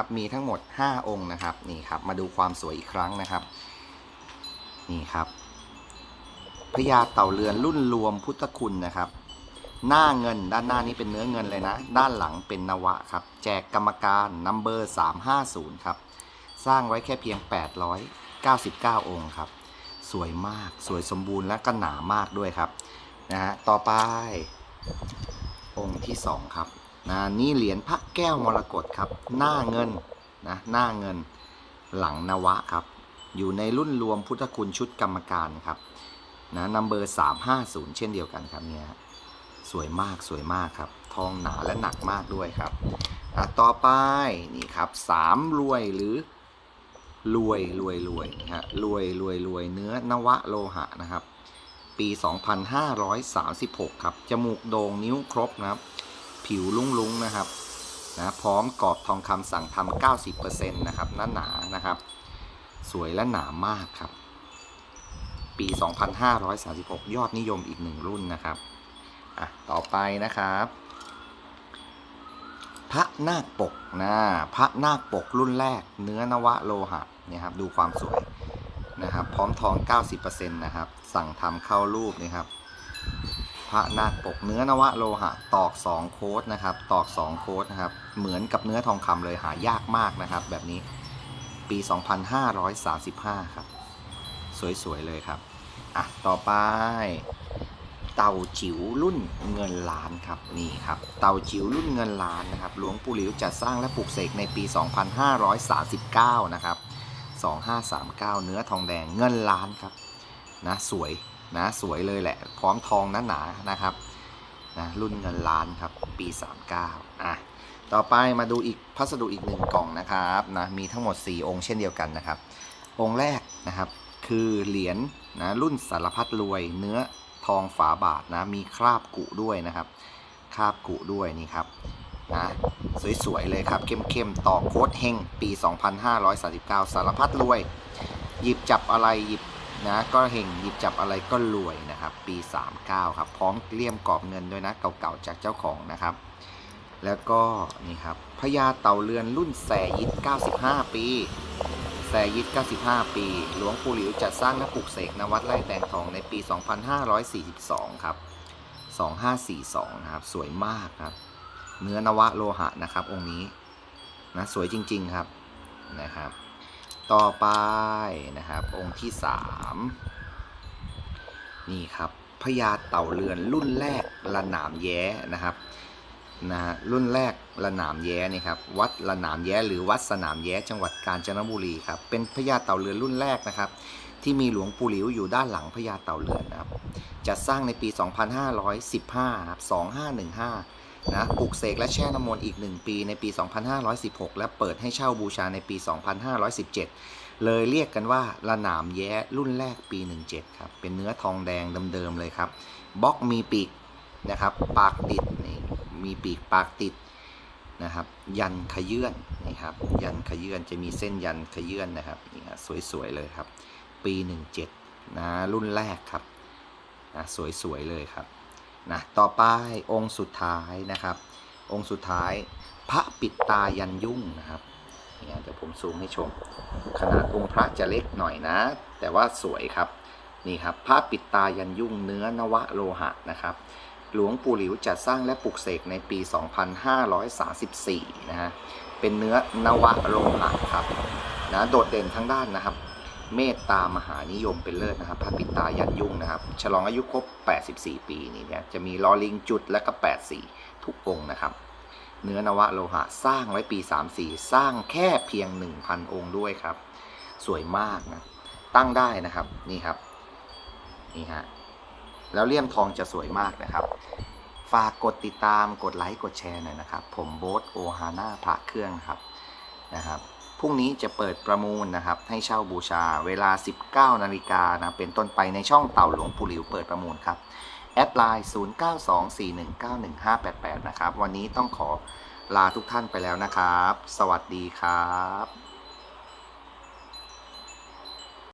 ครับมีทั้งหมด 5 องค์นะครับนี่ครับ มาดูความสวยอีกครั้งนะครับ นี่ครับพญาเต่าเรือนรุ่นรวมพุทธคุณนะครับ หน้าเงินด้านหน้านี้เป็นเนื้อเงินเลยนะ ด้านหลังเป็นนวะครับ แจกกรรมการนัมเบอร์350 ครับ สร้างไว้แค่เพียง 899 องค์ครับ สวยมากสวยสมบูรณ์และก็หนามากด้วยครับนะฮะต่อไปองค์ที่ 2 ครับ นะนี่เหรียญพระแก้วมรกตครับ หน้าเงินนะหน้าเงินหลังนวะครับ อยู่ในรุ่นรวมพุทธคุณชุดกรรมการครับนะนัมเบอร์350เช่นเดียวกันครับเนี่ยสวยมากสวยมากครับ ทองหนาและหนักมากด้วยครับอะต่อไปนี่ครับสามรวยหรือรวยรวยรวยนะฮะรวยรวยรวยเนื้อนวะโลหะนะครับ ปี 2536 ครับ จมูกโด่งนิ้วครบนะครับ ผิวลุ้งๆนะครับนะพร้อมกรอบทองคำสั่งทำ90%นะครับหนาหนาๆนะครับ สวยและหนามากครับ ปี 2536 ยอดนิยมอีกหนึ่งรุ่นนะครับอะต่อไปนะครับ พระนาคปกนะพระนาคปกรุ่นแรก เนื้อนวะโลหะเนี่ยครับดูความสวยนะครับ พร้อมทอง 90%นะครับ สั่งทำเข้ารูปนะครับ พระนาคปกเนื้อนวะโลหะ ตอก 2 โค้ดนะครับ ตอก 2 โค้ดนะครับ เหมือนกับเนื้อทองคำเลยหายากมากนะครับ แบบนี้ปี 2535 ครับ สวย ๆ เลยครับ อะ ต่อไป เต่าจิ๋วรุ่นเงินล้านครับ นี่ครับ เต่าจิ๋วรุ่นเงินล้านนะครับ หลวงปู่หลิวจัดสร้างและปลูกเสกในปี 2539 นะครับ 2539 เนื้อทองแดงเงินล้านครับ นะ สวย นะสวยเลยแหละ พร้อมทองหนาหนาๆนะครับนะรุ่นเงินล้านครับปี 39อะต่อไปมาดูอีกพัสดุอีกหนึ่งกล่องนะครับนะมีทั้งหมด 4 องค์เช่นเดียวกันนะครับ องค์แรกนะครับคือเหรียญนะรุ่นสารพัดรวย เนื้อทองฝาบาทนะมีคราบกุด้วยนะครับ คราบกุด้วยนี่ครับนะสวยๆเลยครับเข้มๆต่อโค้ดเฮงปี 2539 สารพัดรวย หยิบจับอะไรหยิบ นะก็เฮงหยิบจับอะไรก็รวยนะครับ ปี 39 ครับ พร้อมเลี่ยมกรอบเงินด้วยนะ เก่าๆจากเจ้าของนะครับ แล้วก็นี่ครับพญาเต่าเรือนรุ่นแสยิด95 ปีแสยิด95 ปี หลวงปู่หลิวจัดสร้างและปลูกเสกนวัดไร่แตงทองในปี 2542 ครับ 2542 นะครับ สวยมากครับ เนื้อนวะโลหะนะครับ องค์นี้นะสวยจริง ๆ ครับนะครับ ต่อไปนะครับองค์ที่3นี่ครับพญาเต่าเรือนรุ่นแรกระหนามแย้นะครับนะฮะรุ่นแรกระหนามแย้นี่ครับวัดระหนามแย้หรือวัดสนามแย้จังหวัดกาญจนบุรีครับเป็นพญาเต่าเรือนรุ่นแรกนะครับ ที่มีหลวงปู่หลิวอยู่ด้านหลังพญาเต่าเรือนนะครับจัดสร้างในปี 2515ครับ2515 นะปลูกเสกและแช่น้ำมนต์อีก 1 ปีในปี 2516 และเปิดให้เช่าบูชาในปี 2517 เลยเรียกกันว่าระหนามแย้รุ่นแรกปี 17 ครับ เป็นเนื้อทองแดงเดิมๆเลยครับบล็อกมีปีกนะครับ ปากติดนี่มีปีกปากติดนะครับ ยันขยื่นนี่ครับ ยันขยื่นจะมีเส้นยันขยื่นนะครับนี่ครับสวยๆเลยครับ ปี 17นะรุ่นแรกครับนะสวยๆเลยครับ นะต่อไปองค์สุดท้ายนะครับ องค์สุดท้าย พระปิดตายันยุ่งนะครับเนี่ยเดี๋ยวผมซูมให้ชม ขนาดองค์พระจะเล็กหน่อยนะ แต่ว่าสวยครับนี่ครับพระปิดตายันยุ่งเนื้อนวะโลหะนะครับ หลวงปู่หลิวจัดสร้างและปลูกเสกในปี 2534 นะฮะเป็นเนื้อนวะโลหะครับนะโดดเด่นทั้งด้านนะครับ เมตตามหานิยมเป็นเลิศนะครับพระปิตายันยุ่งนะครับฉลองอายุครบ 84 ปีนี่เนี่ยจะมีลอลิงจุดและก็ 84 ทุกองค์นะครับ เนื้อนวะโลหะสร้างไว้ปี 34 สร้างแค่เพียง 1,000 องค์ด้วยครับ สวยมากนะตั้งได้นะครับนี่ครับนี่ฮะแล้วเลี่ยมทองจะสวยมากนะครับ ฝากกดติดตามกดไลค์กดแชร์หน่อยนะครับ ผมโบ๊ทโอฮาน่าพระเครื่องครับนะครับ พรุ่งนี้จะเปิดประมูลนะครับ ให้เช่าบูชาเวลา 19 นาฬิกานะเป็นต้นไปในช่องเต่าหลวงปู่หลิวเปิดประมูลครับแอดไลน์0924191588 นะครับ วันนี้ต้องขอลาทุกท่านไปแล้วนะครับ สวัสดีครับ